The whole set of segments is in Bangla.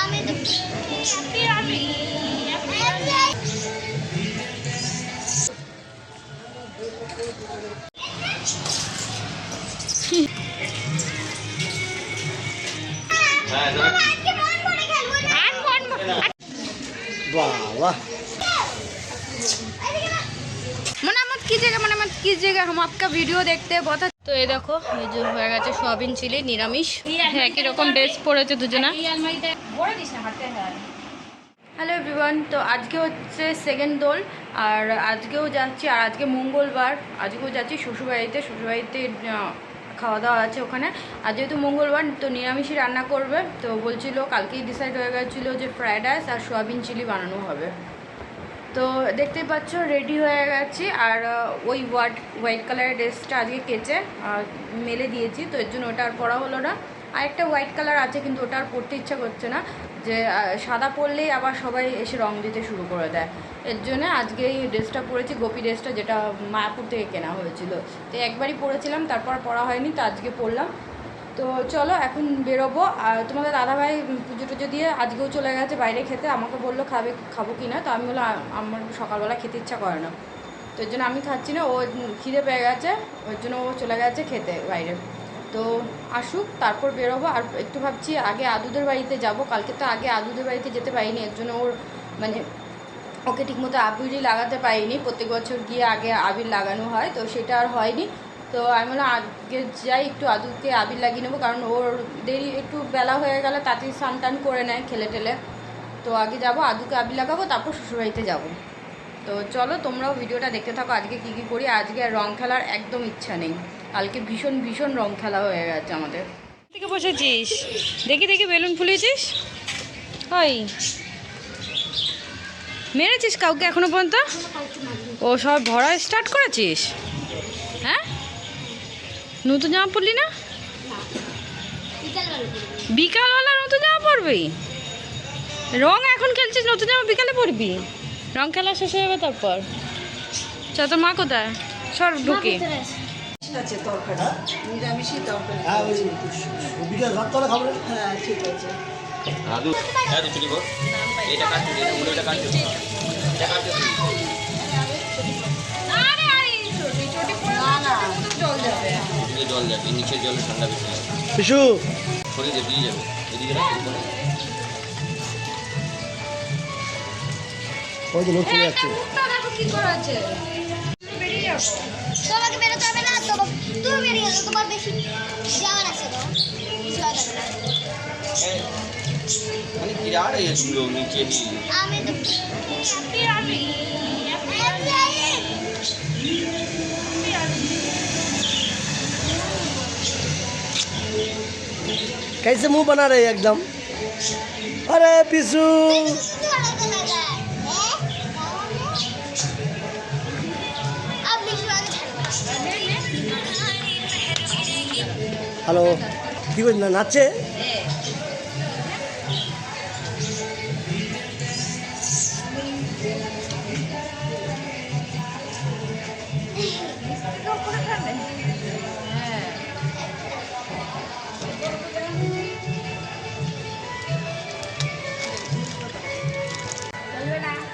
আমি তো আমি আজকে कीजिएगा मनामत कीजिएगा हम आपका वीडियो देखते हैं बहुत তো এই দেখো এই যে হয়ে গেছে সোয়াবিন চিলি নিরামিষ হ্যাঁ একই রকম ড্রেস পরেছে দুজনা হ্যালো এভরিওয়ান তো আজকে হচ্ছে সেকেন্ড দোল আর আজকেও যাচ্ছি আর আজকে মঙ্গলবার আজকেও যাচ্ছি শ্বশুরবাড়িতে শ্বশুরবাড়িতে আহ, খাওয়া দাওয়া আছে ওখানে আর যেহেতু মঙ্গলবার তো নিরামিষই রান্না করবে তো বলছিল কালকেই ডিসাইড হয়ে গেছিলো যে ফ্রায়েড রাইস আর সোয়াবিন চিলি বানানো হবে তো দেখতেই পাচ্ছ রেডি হয়ে গেছি। আর ওই হোয়াইট হোয়াইট কালারের ড্রেসটা আজকে কেচে মেলে দিয়েছি। তো এর জন্য ওটা আর পরা হলো না। আর একটা হোয়াইট কালার আছে, কিন্তু ওটা আর পরতে ইচ্ছা করছে না। যে সাদা পরলেই আবার সবাই এসে রং দিতে শুরু করে দেয়। এর জন্য আজকে এই ড্রেসটা পরেছি, গোপী ড্রেসটা যেটা মায়াপুর থেকে কেনা হয়েছিল। তো একবারই পরেছিলাম, তারপর পরা হয়নি, তো আজকে পরলাম। তো চলো, এখন বেরোবো। আর তোমাদের দাদাভাই পুজো টুজো দিয়ে আজকেও চলে গেছে বাইরে খেতে। আমাকে বলল, খাবে, খাব কি না? তো আমি বললাম আমার সকালবেলা খেতে ইচ্ছা করে না। তো জন্য আমি খাচ্ছি না। ও খিদে পেয়ে গেছে, ওর জন্য ও চলে গেছে খেতে বাইরে। তো আসুক, তারপর বেরোবো। আর একটু ভাবছি, আগে আদুদের বাড়িতে যাব। কালকে তো আগে আদুদের বাড়িতে যেতে পারিনি। এর জন্য ওর মানে ওকে ঠিকমতো আবিরই লাগাতে পারিনি। প্রত্যেক বছর গিয়ে আগে আবির লাগানো হয়। তো সেটা আর হয়নি। তো আমি বললাম আজকে যাই, একটু আদুকে আবির লাগিয়ে নেব। কারণ ওর দেরি একটু বেলা হয়ে গেলে তাতে স্নান টান করে নেয় খেলে টেলে। তো আগে যাব, আদুকে আবির লাগাবো, তারপর শ্বশুরবাড়িতে যাব। তো চলো, তোমরাও ভিডিওটা দেখতে থাকো, আজকে কী কী করি। আজকে রং খেলার একদম ইচ্ছা নেই। কালকে ভীষণ ভীষণ রং খেলা হয়ে গেছে আমাদের। থেকে বসেছিস? দেখি দেখি, বেলুন ফুলিয়েছিস? ওই। মেরেছিস কাউকে এখনও পর্যন্ত? ও সব ভরা স্টার্ট করেছিস? নতুন জামা পরলি না? বিকালবেলা নতুন জামা পরবি? রং এখন খেলছিস নতুন জামা বিকালে পরবি? রং খেলা শেষ হয়ে যাবে তারপর। চ তোর মা কোথায়? সর ঢুকি। আছে তরকারি নিরামিষই তরকারি। হ্যাঁ ওই বিকেল ভাত করে খাব। হ্যাঁ ঠিক আছে। দাদু হ্যাঁ কর। এটা কাট চুরি? এটা মুড়ে এটা কাট জল যাবে নিচের জলে ঠান্ডা বেশি লাগে শিশু শরীর বেরিয়ে যাবে এদিকে রাখ, এদিকে রাখ। ওই যে লোক চলে যাচ্ছে তোমাকে বেরোতে হবে না তো তুমি বেরিয়ে যাও তোমার বেশি যাওয়ার আছে তো কিছু হবে না মানে गिरा रहे हैं तुम लोग नीचे ही कैसे मुंह बना रहे हैं एकदम अरे पिसू अब विश्वास হ্যালো কি বলছি না নাচছে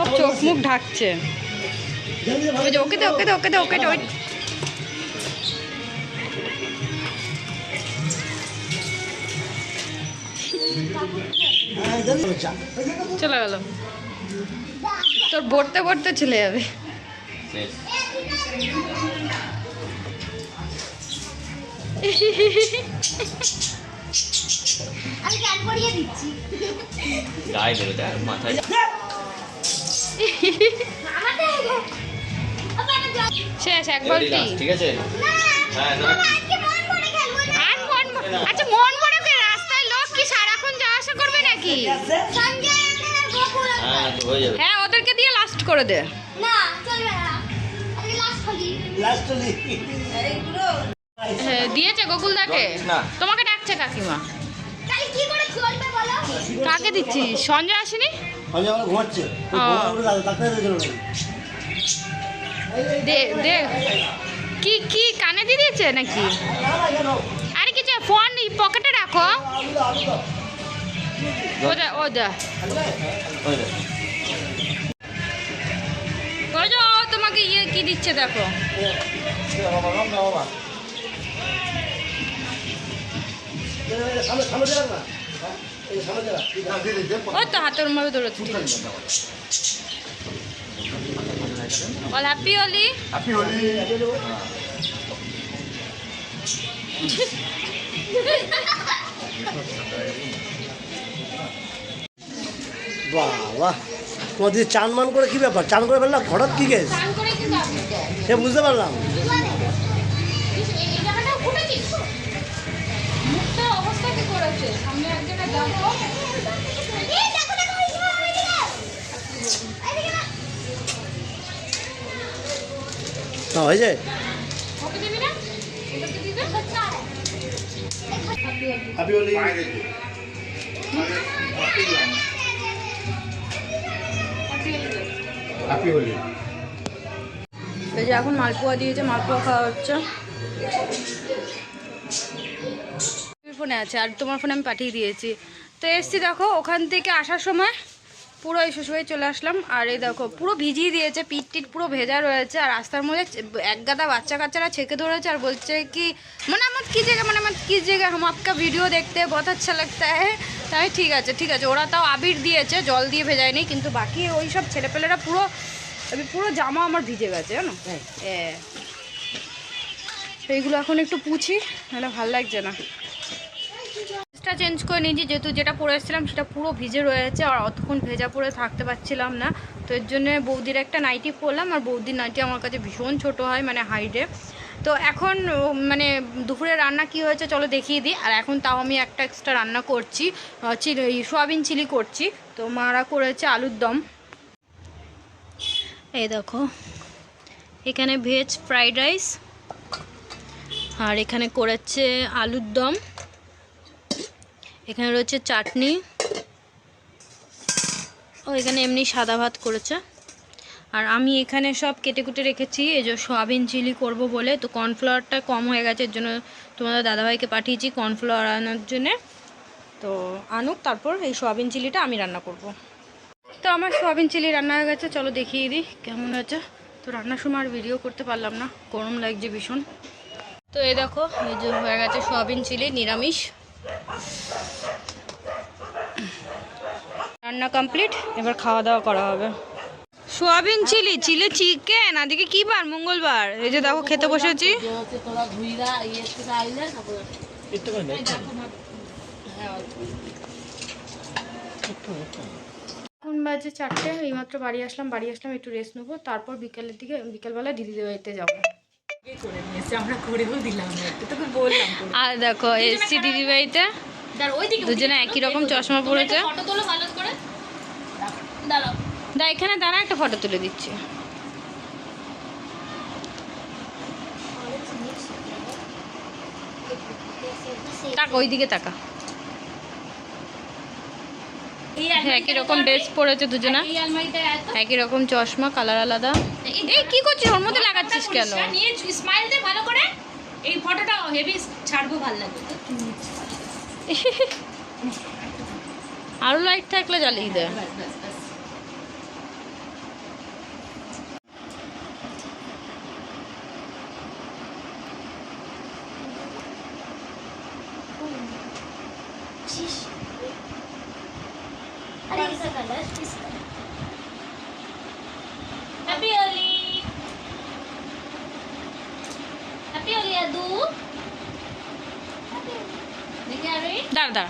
সব চোখ মুখ ঢাকছে। ওই যে ওকে দে ওকে দে ওকে দে ওকে দে ওই চলে গেল। তোর পড়তে পড়তে চলে যাবে। আমি গান পড়িয়ে দিচ্ছি। গায়ে দেবে মাথায়। শেষ ঠিক আছে? হ্যাঁ না আজকে মন করে খেলব না। আর মন আচ্ছা মন রাস্তায় লোক কি সারাক্ষণ যাওয়া আসা করবে নাকি? গোকুল। হ্যাঁ তো হয়ে যাবে। হ্যাঁ ওদেরকে দিয়ে লাস্ট করে দে। না চলবে না। দিয়েছে গোকুলদাকে না। তোমাকে ডাকছে কাকিমা। তাহলে কি করে চলবে বলো? কাকে দিচ্ছি সঞ্জয় আসেনি? সঞ্জয় আমরা ঘুমাচ্ছে। ডাক্তার দিয়েছিল দে দে। কি কি কানে দিয়ে দিয়েছে নাকি? আরে কিছু ফোন পকেটে রাখো। ও দা ও দা। হয়ে যাবে ওই যে ও তোমাকে ইয়ে কি দিচ্ছে দেখো। সামনে সামনে রাখ না ওই তো হাতের মধ্যে দৌড়াচ্ছে বল হ্যাপি হলি বাহ তোমার দিদি চান মান করে কি ব্যাপার? চান করে ফেললাম হঠাৎ কি গেছ? সে বুঝতে পারলাম। এই দেখো দেখো এই সময় এদিকে এদিকে না না হয়ে যায়? হ্যাপি হোলি এই যে এখন মালপোয়া দিয়েছে মালপোয়া খাওয়া হচ্ছে। ফোনে আছে আর তোমার ফোনে আমি পাঠিয়ে দিয়েছি। তো এসছি দেখো ওখান থেকে আসার সময় পুরো এই শ্বশুরবাড়ি চলে আসলাম। আর এই দেখো পুরো ভিজিয়ে দিয়েছে পিঠ টিট পুরো ভেজা রয়েছে আর রাস্তার মধ্যে এক গাদা বাচ্চা কাচ্চারা ছেঁকে ধরেছে আর বলছে কি মানে আমার কী জায়গা মানে আমার কী জায়গা হাম আপকা ভিডিও দেখতে বহুত আচ্ছা লাগতা হ্যাঁ? তাই ঠিক আছে ঠিক আছে। ওরা তাও আবির দিয়েছে জল দিয়ে ভেজায় ভেজায়নি কিন্তু বাকি ওই সব ছেলেপেলেরা পুরো পুরো জামা আমার ভিজে গেছে জানো? হ্যাঁ এইগুলো এখন একটু পুছি নাহলে ভালো লাগছে না। ড্রেসটা চেঞ্জ করে নিয়েছি, যেহেতু যেটা পরে এসেছিলাম সেটা পুরো ভিজে রয়েছে আর অতক্ষণ ভেজা পরে থাকতে পারছিলাম না। তো এর জন্য বৌদির একটা নাইটি পরলাম আর বৌদির নাইটি আমার কাছে ভীষণ ছোট হয় মানে হাইটে তো এখন মানে দুপুরে রান্না কি হয়েছে চলো দেখিয়ে দিই। আর এখন তাও আমি একটা এক্সট্রা রান্না করছি চিলি, সোয়াবিন চিলি করছি। তো মারা করেছে আলুর দম। এই দেখো, এখানে ভেজ ফ্রাইড রাইস আর এখানে করেছে আলুর দম। এখানে রয়েছে চাটনি। ও, এখানে এমনি সাদা ভাত করেছে। আর আমি এখানে সব কেটে কুটে রেখেছি। এই যে সোয়াবিন চিলি করব বলে, তো কর্নফ্লাওয়ারটা কম হয়ে গেছে, এর জন্য তোমাদের দাদাভাইকে পাঠিয়েছি কর্নফ্লাওয়ার আনার জন্যে। তো আনুক, তারপর এই সোয়াবিন চিলিটা আমি রান্না করব। তো আমার সোয়াবিন চিলি রান্না হয়ে গেছে, চলো দেখিয়ে দিই কেমন হয়েছে। তো রান্নার সময় আর ভিডিও করতে পারলাম না, গরম লাগছে ভীষণ। তো এই দেখো, এই যে হয়ে গেছে সোয়াবিন চিলি, নিরামিষ। রান্না কমপ্লিট এবার খাওয়া দাওয়া করা হবে। সোয়াবিন চিলি চিলি চিকেন আজকে কি বার? মঙ্গলবার। এই যে দেখো খেতে বসেছি। এখন বাজে চারটে এইমাত্র বাড়ি আসলাম বাড়ি আসলাম একটু রেস্ট নেব। তারপর বিকেলের দিকে বিকেলবেলা দিদিদের বাড়িতে যাব। আর দেখো এসছি দিদি বাড়িতে। দুজনে একই রকম চশমা পরেছে। দা এখানে দাঁড়া একটা ফটো তুলে দিচ্ছি। তাক ওইদিকে তাকা। একই রকম ড্রেস পরেছে দুজনা। একই রকম চশমা কালার আলাদা। এই কি করছিস? ওর মধ্যে লাগাচ্ছিস কেন? নিয়ে স্মাইল দে ভালো করে। এই ফটোটা হেভি ছাড়বো ভালো লাগবে। আরও লাইট থাকলে জ্বালিয়ে that is the color is Happy Oli! Happy Oli, Adu! Happy Oli. Dekhe aa rahi? Dar, dar.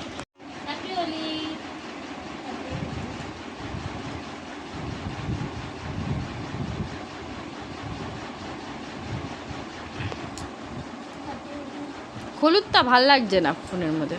Happy Oli! হলুদটা ভালো লাগছে না ফোনের মধ্যে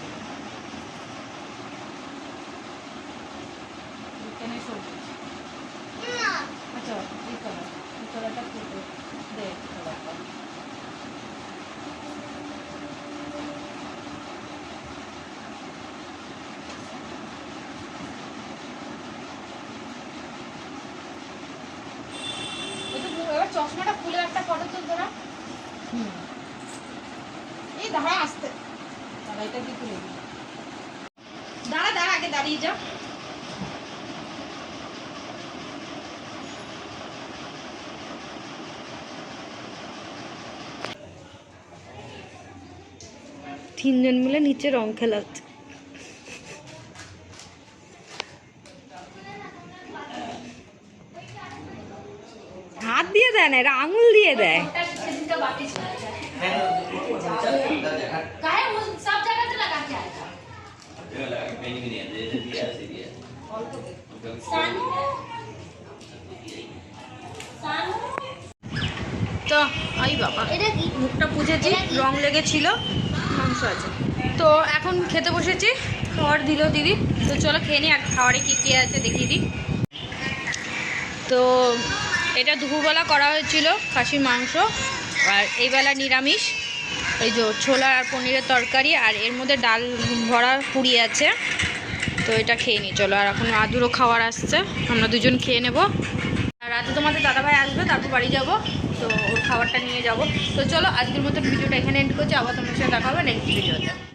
চশমাটা খুলে একটা ফটো তুল তোরা এই দাঁড়া আসতে। দাঁড়া, এটা কি তুলে দাঁড়া দাঁড়া, আগে দাঁড়িয়ে যা। তিনজন মিলে নিচে রং খেলাচ্ছে। দেয় না এরা আঙুল দিয়ে দেয়। তো বাবা। মুখটা পুজেছি রং লেগেছিল। মাংস আছে। তো এখন খেতে বসেছি খাওয়ার দিল দিদি। তো চলো খেয়ে নি আর খাওয়ারে কী কী আছে দেখি দি তো এটা দুপুরবেলা করা হয়েছিল খাসির মাংস আর এই বেলা নিরামিষ। এই যে ছোলা আর পনিরের তরকারি আর এর মধ্যে ডাল ভরা পুরি আছে। তো এটা খেয়ে নিই চলো আর এখন আদুরও খাবার আসছে। আমরা দুজন খেয়ে নেব। আর রাতে তোমাদের দাদাভাই আসবে তারপর বাড়ি যাব, তো ওর খাবারটা নিয়ে যাব। তো চলো আজকের মতো ভিডিওটা এখানে এন্ড করছি, আবার তোমার সাথে দেখা হবে নেক্সট ভিডিওতে